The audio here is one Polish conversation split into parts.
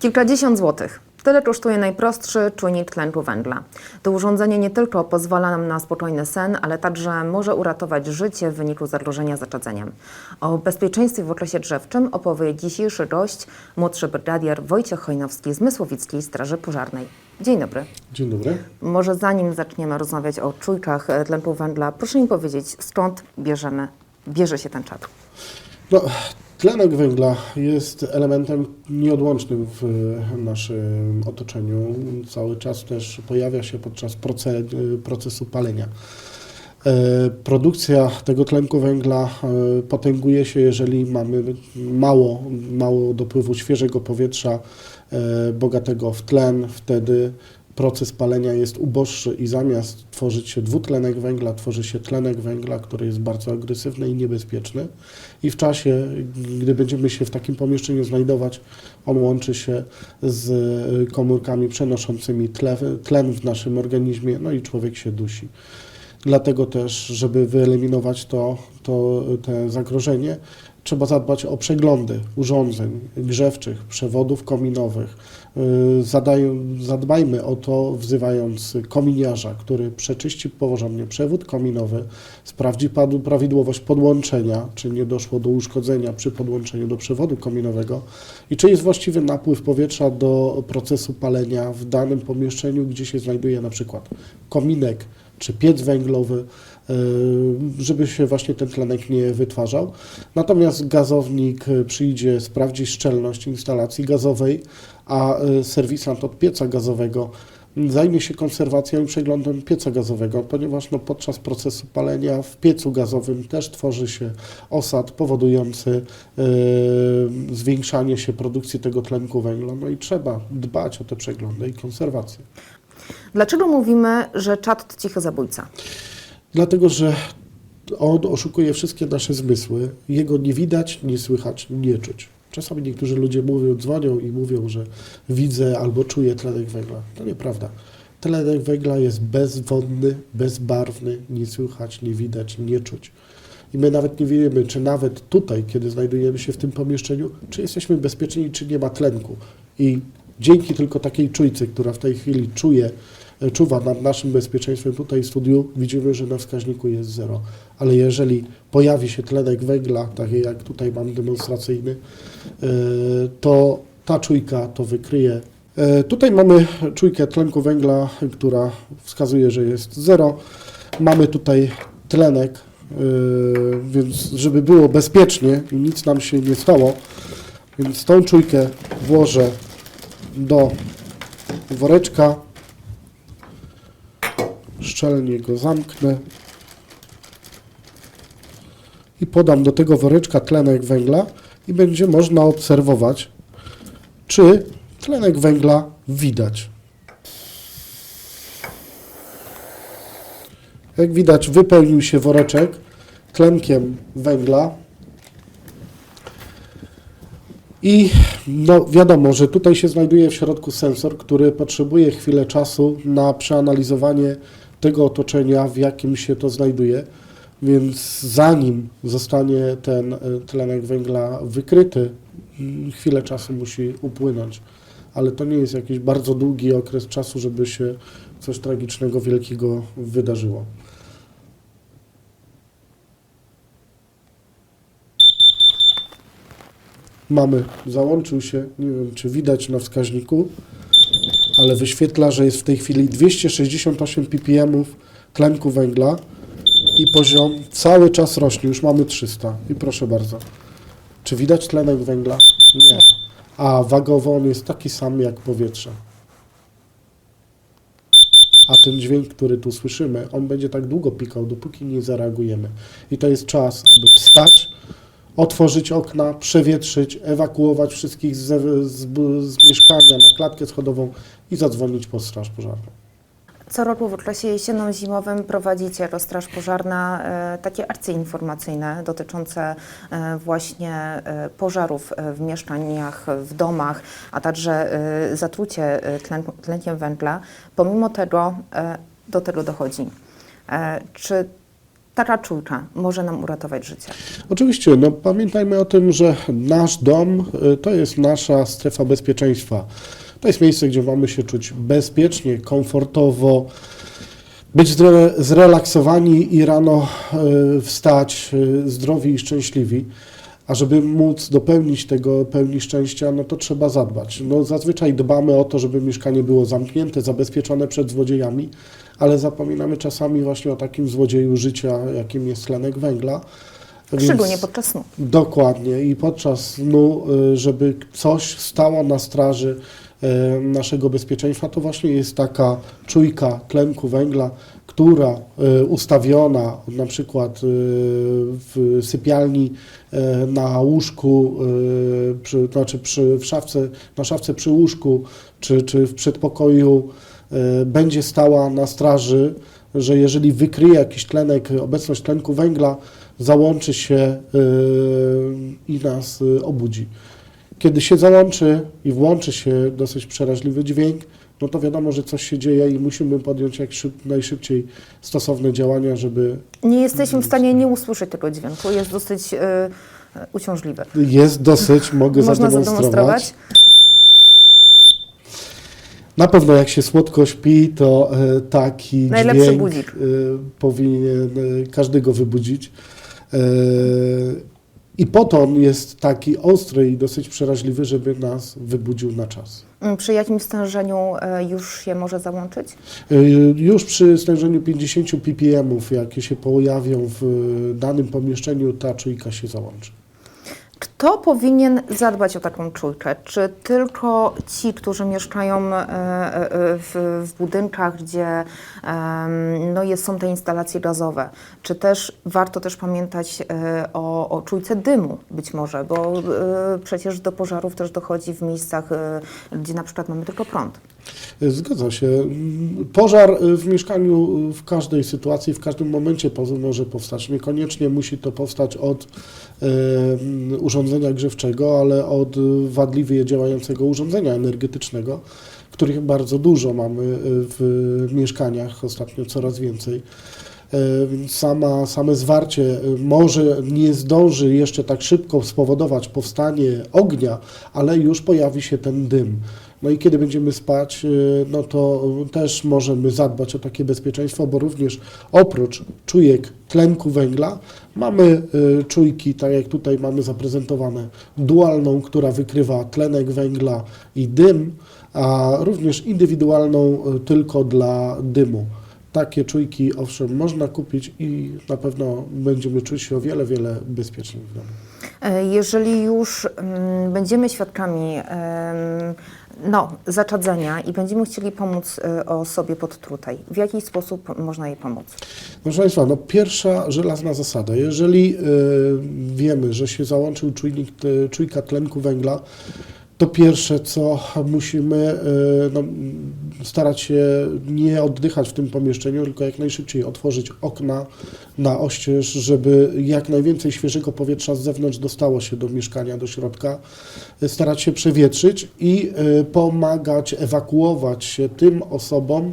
Kilkadziesiąt złotych. Tyle kosztuje najprostszy czujnik tlenku węgla. To urządzenie nie tylko pozwala nam na spokojny sen, ale także może uratować życie w wyniku zagrożenia zaczadzeniem. O bezpieczeństwie w okresie drzewczym opowie dzisiejszy gość, młodszy brygadier Wojciech Chojnowski z Mysłowickiej Straży Pożarnej. Dzień dobry. Dzień dobry. Może zanim zaczniemy rozmawiać o czujkach e, tlenku węgla, proszę mi powiedzieć, skąd bierzemy, bierze się ten czat? No, tlenek węgla jest elementem nieodłącznym w naszym otoczeniu. Cały czas też pojawia się podczas proce, procesu palenia. E, Produkcja tego tlenku węgla e, potęguje się, jeżeli mamy mało, mało dopływu świeżego powietrza, e, bogatego w tlen, wtedy proces palenia jest uboższy i zamiast tworzyć się dwutlenek węgla, tworzy się tlenek węgla, który jest bardzo agresywny i niebezpieczny. I w czasie, gdy będziemy się w takim pomieszczeniu znajdować, on łączy się z komórkami przenoszącymi tle, tlen w naszym organizmie, no i człowiek się dusi. Dlatego też, żeby wyeliminować to, to te zagrożenie, trzeba zadbać o przeglądy urządzeń grzewczych, przewodów kominowych. Yy, Zadaj, zadbajmy o to, wzywając kominiarza, który przeczyści porządnie przewód kominowy, sprawdzi prawidłowość podłączenia, czy nie doszło do uszkodzenia przy podłączeniu do przewodu kominowego i czy jest właściwy napływ powietrza do procesu palenia w danym pomieszczeniu, gdzie się znajduje na przykład kominek czy piec węglowy, żeby się właśnie ten tlenek nie wytwarzał. Natomiast gazownik y, przyjdzie sprawdzić szczelność instalacji gazowej, a y, serwisant od pieca gazowego zajmie się konserwacją i przeglądem pieca gazowego, ponieważ no, podczas procesu palenia w piecu gazowym też tworzy się osad powodujący zwiększanie się produkcji tego tlenku węgla. No i trzeba dbać o te przeglądy i konserwację. Dlaczego mówimy, że czat to cichy zabójca? Dlatego, że on oszukuje wszystkie nasze zmysły. Jego nie widać, nie słychać, nie czuć. Czasami niektórzy ludzie mówią, dzwonią i mówią, że widzę albo czuję tlenek węgla. To nieprawda. Tlenek węgla jest bezwodny, bezbarwny, nie słychać, nie widać, nie czuć. I my nawet nie wiemy, czy nawet tutaj, kiedy znajdujemy się w tym pomieszczeniu, czy jesteśmy bezpieczni, czy nie ma tlenku. I dzięki tylko takiej czujce, która w tej chwili czuje, czuwa nad naszym bezpieczeństwem tutaj w studiu, widzimy, że na wskaźniku jest zero. Ale jeżeli pojawi się tlenek węgla, taki jak tutaj mam demonstracyjny, e, to ta czujka to wykryje. E, Tutaj mamy czujkę tlenku węgla, która wskazuje, że jest zero. Mamy tutaj tlenek, e, więc żeby było bezpiecznie i nic nam się nie stało, więc tą czujkę włożę do woreczka, szczelnie go zamknę i podam do tego woreczka tlenek węgla i będzie można obserwować, czy tlenek węgla widać. Jak widać, wypełnił się woreczek tlenkiem węgla. I no wiadomo, że tutaj się znajduje w środku sensor, który potrzebuje chwilę czasu na przeanalizowanie tego otoczenia, w jakim się to znajduje. Więc zanim zostanie ten e, tlenek węgla wykryty, mm, chwilę czasu musi upłynąć. Ale to nie jest jakiś bardzo długi okres czasu, żeby się coś tragicznego, wielkiego wydarzyło. Mamy, załączył się, nie wiem czy widać na wskaźniku, ale wyświetla, że jest w tej chwili 268 ppm tlenku węgla i poziom cały czas rośnie, już mamy 300 i proszę bardzo. Czy widać tlenek węgla? Nie. A wagowo on jest taki sam jak powietrze. A ten dźwięk, który tu słyszymy, on będzie tak długo pikał, dopóki nie zareagujemy. I to jest czas, aby wstać, otworzyć okna, przewietrzyć, ewakuować wszystkich z, z, z mieszkania na klatkę schodową i zadzwonić po straż pożarną. Co roku w okresie jesienno-zimowym prowadzicie jako Straż Pożarna e, takie akcje informacyjne dotyczące e, właśnie e, pożarów w mieszkaniach, w domach, a także zatrucie tlen, tlenkiem węgla. Pomimo tego do tego dochodzi. Czy taka czujka może nam uratować życie? Oczywiście, no pamiętajmy o tym, że nasz dom y, to jest nasza strefa bezpieczeństwa. To jest miejsce, gdzie mamy się czuć bezpiecznie, komfortowo, być zre, zrelaksowani i rano y, wstać y, zdrowi i szczęśliwi. A żeby móc dopełnić tego pełni szczęścia, no to trzeba zadbać. No zazwyczaj dbamy o to, żeby mieszkanie było zamknięte, zabezpieczone przed złodziejami, ale zapominamy czasami właśnie o takim złodzieju życia, jakim jest tlenek węgla. Szczególnie podczas snu. Dokładnie i podczas snu, y, żeby coś stało na straży y, naszego bezpieczeństwa, to właśnie jest taka czujka tlenku węgla, która y, ustawiona na przykład w sypialni na łóżku, przy, znaczy przy, w szafce, na szafce przy łóżku, czy, czy w przedpokoju będzie stała na straży, że jeżeli wykryje jakiś tlenek, obecność tlenku węgla, załączy się y, i nas y, obudzi. Kiedy się załączy i włączy się dosyć przeraźliwy dźwięk, no to wiadomo, że coś się dzieje i musimy podjąć jak szyb, najszybciej stosowne działania, żeby Nie jesteśmy w stanie nie usłyszeć tego dźwięku. Jest dosyć y, uciążliwy. jest dosyć, mogę Można zademonstrować. zademonstrować. Na pewno jak się słodko śpi, to e, taki Najlepszy dźwięk budzik. e, powinien e, każdego wybudzić. I potem jest taki ostry i dosyć przeraźliwy, żeby nas wybudził na czas. Mm, Przy jakim stężeniu już się może załączyć? Już przy stężeniu 50 ppm, jakie się pojawią w danym pomieszczeniu, ta czujka się załączy. Kto powinien zadbać o taką czujkę? Czy tylko ci, którzy mieszkają e, e, w, w budynkach, gdzie no jest, są te instalacje gazowe? Czy też warto też pamiętać e, o, o czujce dymu być może, bo przecież do pożarów też dochodzi w miejscach, gdzie na przykład mamy tylko prąd. Zgadza się. Pożar w mieszkaniu w każdej sytuacji, w każdym momencie może powstać. Niekoniecznie musi to powstać od e, urządzenia grzewczego, ale od wadliwie działającego urządzenia energetycznego, których bardzo dużo mamy e, w mieszkaniach, ostatnio coraz więcej. E, sama, same zwarcie e, może nie zdąży jeszcze tak szybko spowodować powstanie ognia, ale już pojawi się ten dym. No i kiedy będziemy spać, no to też możemy zadbać o takie bezpieczeństwo, bo również oprócz czujek tlenku węgla mamy y, czujki, tak jak tutaj mamy zaprezentowane, dualną, która wykrywa tlenek węgla i dym, a również indywidualną y, tylko dla dymu. Takie czujki, owszem, można kupić i na pewno będziemy czuć się o wiele, wiele bezpieczniej w domu. E, Jeżeli już mm, będziemy świadkami no, zaczadzenia i będziemy chcieli pomóc e, osobie podtrutej, w jaki sposób można jej pomóc? Proszę Państwa, no pierwsza żelazna zasada. Jeżeli y, wiemy, że się załączył czujnik, y, czujka tlenku węgla, to pierwsze, co musimy y, no, starać się nie oddychać w tym pomieszczeniu, tylko jak najszybciej otworzyć okna na oścież, żeby jak najwięcej świeżego powietrza z zewnątrz dostało się do mieszkania, do środka, y, starać się przewietrzyć i y, pomagać ewakuować się tym osobom,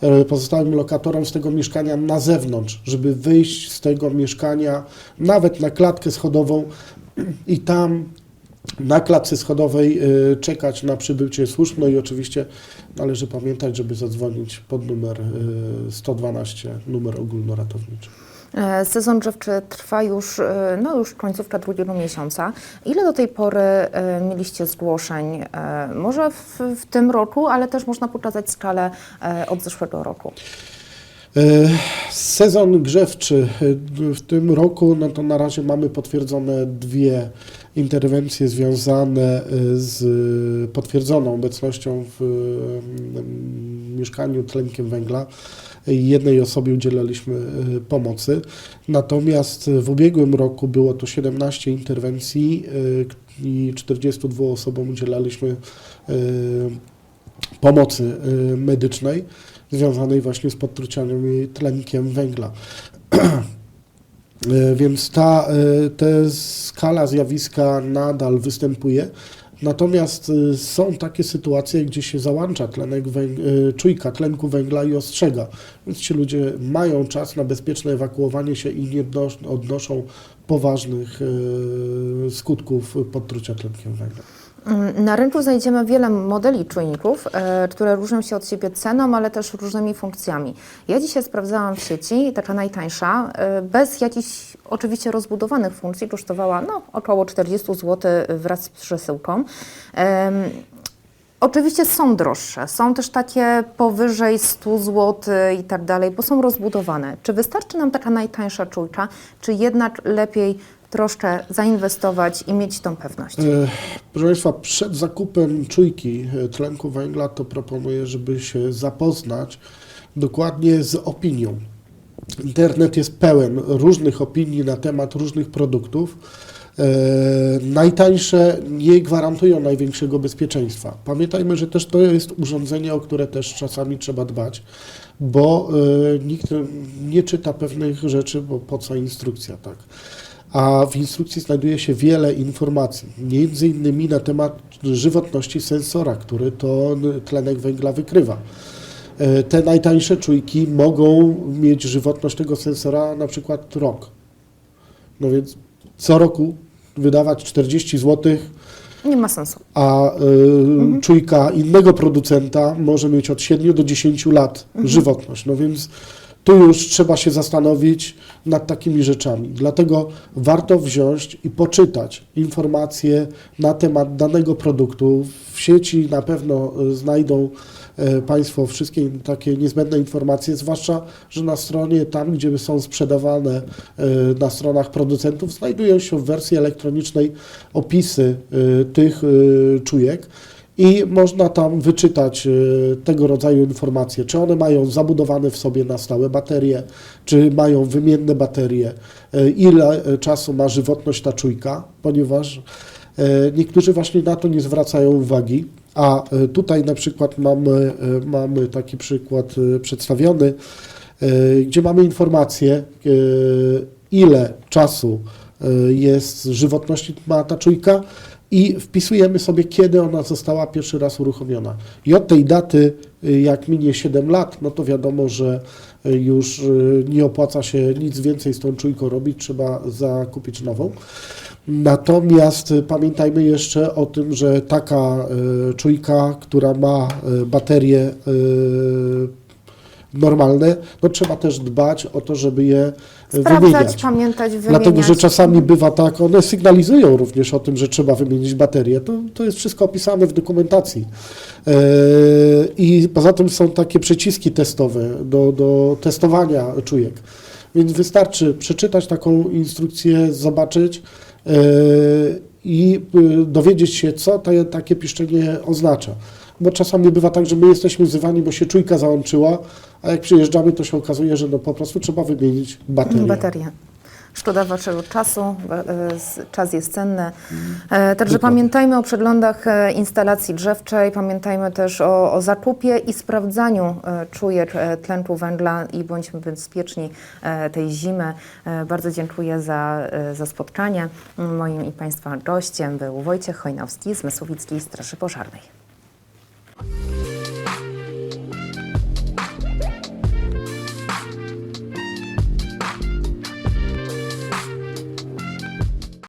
e, pozostałym lokatorom z tego mieszkania na zewnątrz, żeby wyjść z tego mieszkania nawet na klatkę schodową i tam na klatce schodowej e, czekać na przybycie służb. No i oczywiście należy pamiętać, żeby zadzwonić pod numer e, 112, numer ogólnoratowniczy. E, Sezon drzewczy trwa już, e, no już końcówka drugiego miesiąca. Ile do tej pory mieliście zgłoszeń? E, Może w, w tym roku, ale też można pokazać skalę e, od zeszłego roku. E, Sezon grzewczy e, w tym roku, no to na razie mamy potwierdzone dwie interwencje związane e, z potwierdzoną obecnością w mm, mieszkaniu tlenkiem węgla. Jednej osobie udzielaliśmy pomocy. Natomiast w ubiegłym roku było to 17 interwencji i 42 osobom udzielaliśmy pomocy medycznej związanej właśnie z podtrucianiem i tlenkiem węgla. E, Więc ta, e, ta skala zjawiska nadal występuje, Natomiast y, są takie sytuacje, gdzie się załącza tlenek węg- czujka tlenku węgla i ostrzega. Więc ci ludzie mają czas na bezpieczne ewakuowanie się i nie odnos- odnoszą poważnych skutków podtrucia tlenkiem węgla. Mm, Na rynku znajdziemy wiele modeli czujników, e, które różnią się od siebie ceną, ale też różnymi funkcjami. Ja dzisiaj sprawdzałam w sieci, taka najtańsza, e, bez jakichś oczywiście rozbudowanych funkcji, kosztowała no, około 40 zł wraz z przesyłką. Oczywiście są droższe, są też takie powyżej 100 zł i tak dalej, bo są rozbudowane. Czy wystarczy nam taka najtańsza czujka, czy jednak lepiej troszkę zainwestować i mieć tą pewność? E, Proszę Państwa, przed zakupem czujki e, tlenku węgla to proponuję, żeby się zapoznać dokładnie z opinią. Internet jest pełen różnych opinii na temat różnych produktów. E, najtańsze nie gwarantują największego bezpieczeństwa. Pamiętajmy, że też to jest urządzenie, o które też czasami trzeba dbać, bo nikt nie czyta pewnych rzeczy, bo po co instrukcja, tak? A w instrukcji znajduje się wiele informacji, między innymi na temat żywotności sensora, który to tlenek węgla wykrywa. E, Te najtańsze czujki mogą mieć żywotność tego sensora na przykład rok. No więc co roku wydawać 40 zł, Nie ma sensu. a y, czujka innego producenta może mieć od 7 do 10 lat żywotność. No więc tu już trzeba się zastanowić nad takimi rzeczami. Dlatego warto wziąć i poczytać informacje na temat danego produktu. W sieci na pewno y, znajdą y, Państwo wszystkie takie niezbędne informacje, zwłaszcza, że na stronie tam, gdzie są sprzedawane y, na stronach producentów, znajdują się w wersji elektronicznej opisy tych czujek i można tam wyczytać y, tego rodzaju informacje, czy one mają zabudowane w sobie na stałe baterie, czy mają wymienne baterie, y, ile y, czasu ma żywotność ta czujka, ponieważ niektórzy właśnie na to nie zwracają uwagi. A tutaj na przykład mamy, mamy taki przykład przedstawiony, gdzie mamy informację, ile czasu jest żywotności ma ta czujka i wpisujemy sobie, kiedy ona została pierwszy raz uruchomiona. I od tej daty, y, jak minie 7 lat, no to wiadomo, że y, już y, nie opłaca się nic więcej z tą czujką robić, trzeba zakupić nową. Natomiast pamiętajmy jeszcze o tym, że taka czujka, która ma baterie y, normalne, no trzeba też dbać o to, żeby je y, Sprawdzać, wymieniać. pamiętać, wymieniać. Dlatego, że czasami bywa tak, one sygnalizują również o tym, że trzeba wymienić baterię. To, to jest wszystko opisane w dokumentacji. E, I poza tym są takie przyciski testowe do, do testowania czujek. Więc wystarczy przeczytać taką instrukcję, zobaczyć e, i dowiedzieć się, co takie piszczenie oznacza. Bo czasami bywa tak, że my jesteśmy wzywani, bo się czujka załączyła, a jak przyjeżdżamy, to się okazuje, że no po prostu trzeba wymienić baterię. Baterie. Szkoda waszego czasu, e, czas jest cenny. E, Także Dokładnie. pamiętajmy o przeglądach e, instalacji drzewczej, pamiętajmy też o, o zakupie i sprawdzaniu czujek tlenku węgla i bądźmy bezpieczni tej zimy. Bardzo dziękuję za, za spotkanie. Moim i Państwa gościem był Wojciech Chojnowski z Mysłowickiej Straży Pożarnej. Bye.